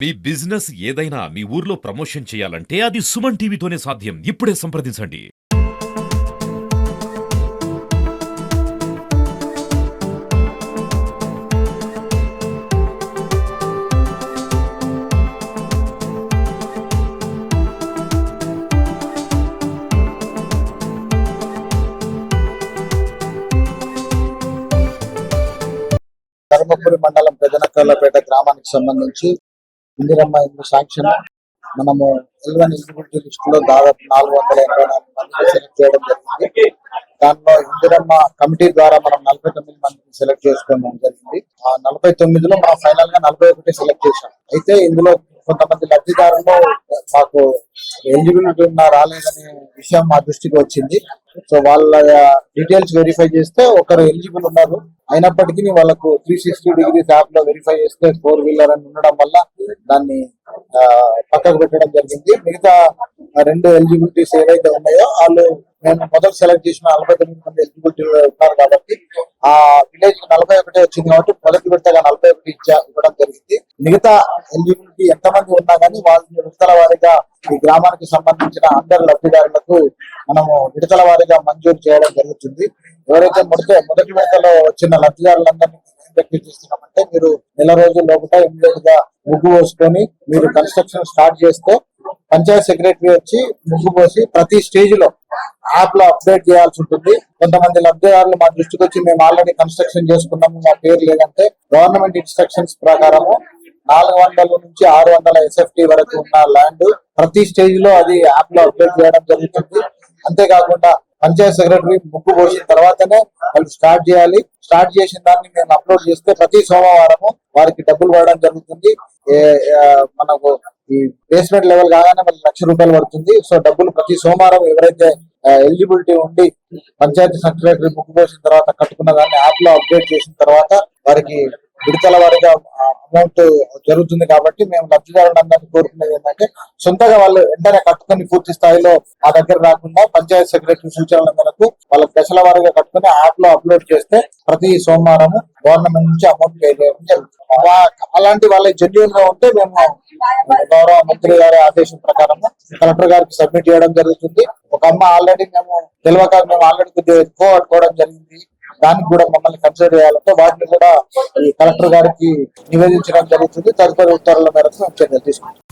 మీ business ఏదైనా మీ ఊర్లో promotion చేయాలంటే అది సుమన్ టీవీతోనే సాధ్యం. ఇప్పుడే సంప్రదించండి. ధర్మపురి మండలం పెదనకర్లపేట గ్రామానికి సంబంధించి ఇందిరమ్మ ఇందు శాంక్షన్ మనము ఎల్వన్ ఎలిజిబిలిటీ లిస్ట్లో దాదాపు నాలుగు వందల ఎనభై నాలుగు మందిని సెలెక్ట్ చేయడం జరిగింది. దానిలో ఇందిరమ్మ కమిటీ ద్వారా మనం నలభై తొమ్మిది మందిని సెలెక్ట్ చేసుకోవడం జరిగింది. ఆ నలభై తొమ్మిదిలో మనం ఫైనల్గా నలభై ఒకటి సెలెక్ట్ చేశాం. అయితే ఇందులో కొంతమంది లబ్ధిదారులు మాకు ఎలిజిబిలిటీ ఉన్నా రాలేదనే విషయం మా దృష్టికి వచ్చింది. సో వాళ్ళ డీటెయిల్స్ వెరిఫై చేస్తే ఒకరు ఎలిజిబుల్ ఉన్నారు. అయినప్పటికీ వాళ్ళకు త్రీ సిక్స్టీ డిగ్రీస్ యాప్లో వెరిఫై చేస్తే ఫోర్ వీలర్ అని ఉండడం వల్ల దాన్ని ఆ, పక్కకు పెట్టడం జరిగింది. మిగతా రెండు ఎలిజిబిలిటీస్ ఏవైతే ఉన్నాయో వాళ్ళు మేము మొదటి సెలెక్ట్ చేసిన నలభై తొమ్మిది మంది ఎలిజిబిలిటీ ఉన్నారు కాబట్టి ఆ విలేజ్ నలభై ఒకటే వచ్చింది కాబట్టి మొదటి విడతగా నలభై ఒకటి ఇచ్చా ఇవ్వడం జరిగింది. మిగతా ఎలిజిబిలిటీ ఎంతమంది ఉన్నా కానీ వాళ్ళని విడతల వారిగా ఈ గ్రామానికి సంబంధించిన అందరు లబ్ధిదారులకు మనము విడతల వారీగా మంజూరు చేయడం జరుగుతుంది. ఎవరైతే మొదట మొదటి విడతలో వచ్చిన లబ్ధిదారులందరినీ చేస్తున్నామంటే మీరు నెల రోజుల లోపల ఇమ్మీడియట్గా ముగ్గు పోసుకొని మీరు కన్స్ట్రక్షన్ స్టార్ట్ చేస్తే పంచాయత్ సెక్రటరీ వచ్చి ముగ్గు పోసి ప్రతి స్టేజ్లో యాప్లో అప్డేట్ చేయాల్సి ఉంటుంది. కొంతమంది లబ్ధిదారులు మా దృష్టికి వచ్చి మేము ఆల్రెడీ కన్స్ట్రక్షన్ చేసుకున్నాము మా పేరు లేదంటే గవర్నమెంట్ ఇన్స్ట్రక్షన్స్ ప్రకారము నాలుగు వందల నుంచి ఆరు వందల ఎస్ఎఫ్టీ వరకు ఉన్న ల్యాండ్ ప్రతి స్టేజ్లో అది యాప్లో అప్డేట్ చేయడం జరుగుతుంది. అంతేకాకుండా పంచాయత్ సెక్రటరీ ముగ్గు పోసిన తర్వాతనే వాళ్ళు స్టార్ట్ చేయాలి. స్టార్ట్ చేసిన దాన్ని మేము అప్లోడ్ చేస్తే ప్రతి సోమవారము వారికి డబ్బులు పడడం జరుగుతుంది. మనకు ఈ బేస్మెంట్ లెవెల్ కాగానే మళ్ళీ లక్ష రూపాయలు పడుతుంది. సో డబ్బులు ప్రతి సోమవారం ఎవరైతే ఎలిజిబిలిటీ ఉండి పంచాయతీ సెక్రటరీ బుక్ పోసిన తర్వాత కట్టుకున్న దాన్ని యాప్లో అప్డేట్ చేసిన తర్వాత వారికి విడతల వారిగా అమౌంట్ జరుగుతుంది కాబట్టి మేము లబ్ధిదారులందరినీ కోరుకునేది ఏంటంటే సొంతగా వాళ్ళు వెంటనే కట్టుకొని పూర్తి స్థాయిలో మా దగ్గర రాకుండా పంచాయత్ సెక్రటరీ సూచనల మేరకు వాళ్ళ దశల వారిగా కట్టుకొని యాప్లో అప్లోడ్ చేస్తే ప్రతి సోమవారం గవర్నమెంట్ నుంచి అమౌంట్ పే చేయడం జరుగుతుంది. అలాంటి వాళ్ళ జెన్యున్గా ఉంటే మేము గౌరవ మంత్రి గారి ఆదేశం ప్రకారం కలెక్టర్ గారికి సబ్మిట్ చేయడం జరుగుతుంది. ఒక అమ్మ ఆల్రెడీ మేము తెలియక మేము ఆల్రెడీ కొద్దిగా ఎక్కువ పట్టుకోవడం జరిగింది. దానికి కూడా మమ్మల్ని కన్సిడర్ చేయాలంటే వాటిని కూడా ఈ కలెక్టర్ గారికి నివేదించడం జరుగుతుంది. తదుపరి ఉత్తర్వుల మేరకు చర్యలు తీసుకుంటాం.